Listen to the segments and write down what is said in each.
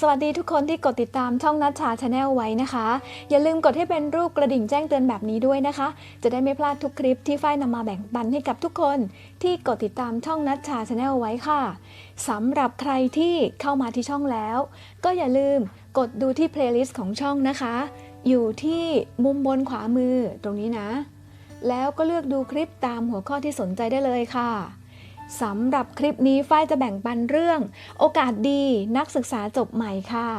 สวัสดีทุกคนที่กดติดตามช่องนัชชาชาแนลไว้นะคะ อย่าลืมกดให้เป็นรูปกระดิ่งแจ้งเตือนแบบนี้ด้วยนะคะ จะได้ไม่พลาดทุกคลิปที่ฝ้ายนำมาแบ่งปันให้กับทุกคนที่กดติดตามช่องนัชชาชาแนลไว้ค่ะสำหรับใครที่เข้ามาที่ช่องแล้ว ก็อย่าลืมกดดูที่เพลย์ลิสต์ของช่องนะคะ อยู่ที่มุมบนขวามือตรงนี้นะ แล้วก็เลือกดูคลิปตามหัวข้อที่สนใจได้เลยค่ะ สำหรับคลิปนี้ฝ้ายจะแบ่งปันเรื่อง โอกาสดีนักศึกษาจบใหม่ค่ะ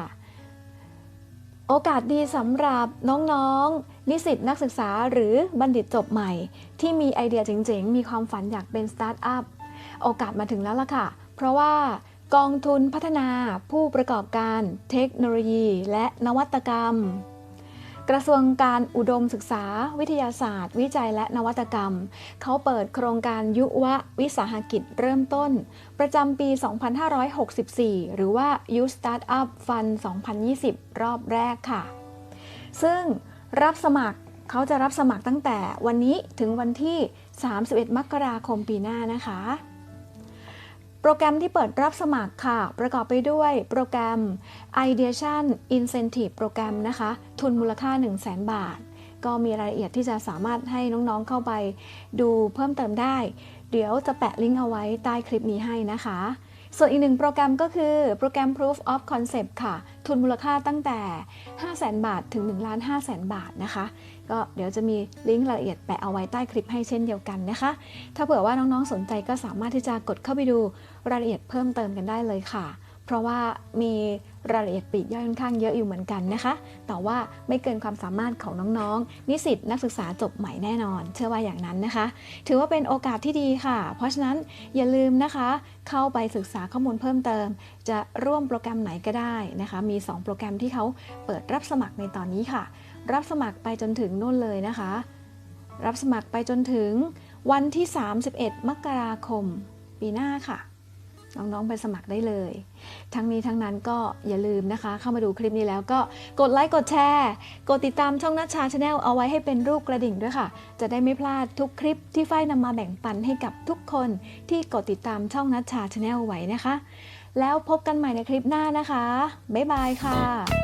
โอกาสดีสำหรับน้องๆ นิสิตนักศึกษาหรือบัณฑิตจบใหม่ ที่มีไอเดียเจ๋งๆ มีความฝันอยากเป็นสตาร์ทอัพโอกาสมาถึงแล้วล่ะค่ะ เพราะว่ากองทุนพัฒนาผู้ประกอบการเทคโนโลยี และนวัตกรรม กระทรวงการอุดมศึกษา วิทยาศาสตร์ วิจัยและนวัตกรรม เขาเปิดโครงการยุววิสาหกิจเริ่มต้น ประจำปี 2564 หรือว่า You Startup Fund 2020 รอบแรกค่ะ ซึ่งรับสมัครเขาจะรับสมัครตั้งแต่วันนี้ถึงวันที่ 31 มกราคมปีหน้านะคะ โปรแกรมที่เปิดรับสมัครค่ะ ประกอบไปด้วยโปรแกรม Ideation Incentive โปรแกรมนะคะ ทุนมูลค่า 1 0 0 0 0 0 บาท ก็มีรายละเอียดที่จะสามารถให้น้องๆเข้าไปดูเพิ่มเติมได้ เดี๋ยวจะแปะลิงก์เอาไว้ใต้คลิปนี้ให้นะคะ ส่วนอีกหนึ่งโปรแกรมก็คือโปรแกรม Proof of Concept ค่ะ ทุนมูลค่าตั้งแต่ 500,000 บาทถึง1ล้าน5แสนบาทนะคะ ก็เดี๋ยวจะมีลิงก์รายละเอียดแปะเอาไว้ใต้คลิปให้เช่นเดียวกันนะคะ ถ้าเผื่อว่าน้องๆสนใจก็สามารถที่จะกดเข้าไปดูรายละเอียดเพิ่มเติมกันได้เลยค่ะ เพราะว่ามีรายละเอียดปลีกย่อยค่อนข้างเยอะอยู่เหมือนกันนะคะ แต่ว่าไม่เกินความสามารถของน้องๆ นิสิตนักศึกษาจบใหม่แน่นอน เชื่อว่าอย่างนั้นนะคะ ถือว่าเป็นโอกาสที่ดีค่ะ เพราะฉะนั้นอย่าลืมนะคะ เข้าไปศึกษาข้อมูลเพิ่มเติม จะร่วมโปรแกรมไหนก็ได้นะคะ มี 2 โปรแกรมที่เขาเปิดรับสมัครในตอนนี้ค่ะ รับสมัครไปจนถึงนู่นเลยนะคะ รับสมัครไปจนถึงวันที่ 31 มกราคม ปีหน้าค่ะ น้องๆไปสมัครได้เลย ทั้งนี้ทั้งนั้นก็อย่าลืมนะคะ เข้ามาดูคลิปนี้แล้วก็กดไลค์กดแชร์กดติดตามช่องนัชชาชาแนลเอาไว้ให้เป็นรูปกระดิ่งด้วยค่ะ จะได้ไม่พลาดทุกคลิปที่ฝ้ายนำมาแบ่งปันให้กับทุกคนที่กดติดตามช่องนัชชาชาแนลไว้นะคะ แล้วพบกันใหม่ในคลิปหน้านะคะบ๊ายบายค่ะ